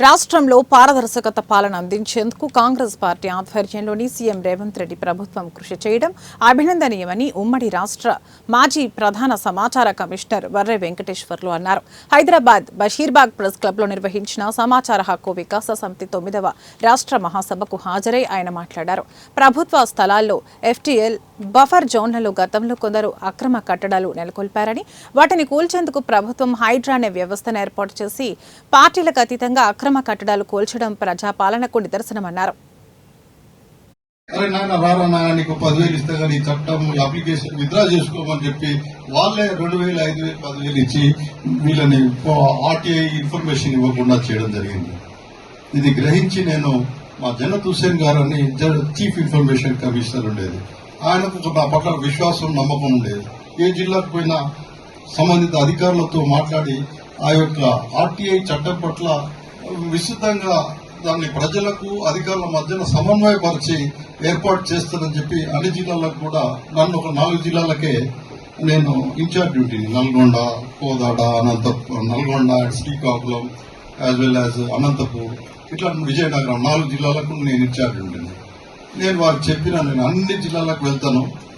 రాష్ట్రంలో పారదర్శకత పాలన అందించేందుకు కాంగ్రెస్ పార్టీ ఆధ్వర్యంలోని సీఎం రేవంత్ రెడ్డి ప్రభుత్వం కృషి చేయడం అభినందనీయమని ఉమ్మడి రాష్ట్ర మాజీ ప్రధాన సమాచార కమిషనర్ వర్రె వెంకటేశ్వర్లు అన్నారు. హైదరాబాద్ బషీర్బాగ్ ప్రెస్ క్లబ్లో నిర్వహించిన సమాచార హక్కు వికాస సమితి తొమ్మిదవ రాష్ట్ర మహాసభకు హాజరై ఆయన మాట్లాడారు. ప్రభుత్వ స్థలాల్లో ఎఫ్టీఎల్ బఫర్ జోన్లలో గతంలో కొందరు అక్రమ కట్టడాలు నెలకొల్పారని వాటిని కూల్చేందుకు ప్రభుత్వం హైడ్రా అనే వ్యవస్థను ఏర్పాటు చేసి పార్టీలకు అతీతంగా అక్రమ కట్టడాలు కూల్చడం ప్రజాపాలనకు నిదర్శనమన్నారు. అరే నాయన రారా నాయన నీకు పదివేలు ఇస్తే కానీ ఈ చట్టం అప్లికేషన్ విత్డ్రా చేసుకోమని చెప్పి వాళ్ళే రెండు వేలు ఐదు వేలు పదివేలు ఇచ్చి వీళ్ళని ఆర్టీఐ ఇన్ఫర్మేషన్ ఇవ్వకుండా చేయడం జరిగింది. ఇది గ్రహించి నేను మా జనత్ హుస్సేన్ గారు అని చీఫ్ ఇన్ఫర్మేషన్ కమిషనర్ ఉండేది. ఆయనకు నా పట్ల విశ్వాసం నమ్మకం ఉండేది. ఏ జిల్లాకు పోయినా సంబంధిత అధికారులతో మాట్లాడి ఆ యొక్క ఆర్టీఐ చట్టం పట్ల విస్తృతంగా దాన్ని ప్రజలకు అధికారుల మధ్యన సమన్వయపరిచి ఏర్పాటు చేస్తానని చెప్పి అన్ని జిల్లాలకు కూడా నన్ను ఒక నాలుగు జిల్లాలకే నేను incharge డ్యూటీని Nalgonda Kodad Anantapuram Nalgonda Srikakulam as well as Anantapur ఇట్లా విజయనగరం నాలుగు జిల్లాలకు నేను ఇన్ఛార్జ్ ఉంటుంది నేను వారు చెప్పిన నేను అన్ని జిల్లాలకు వెళ్తాను.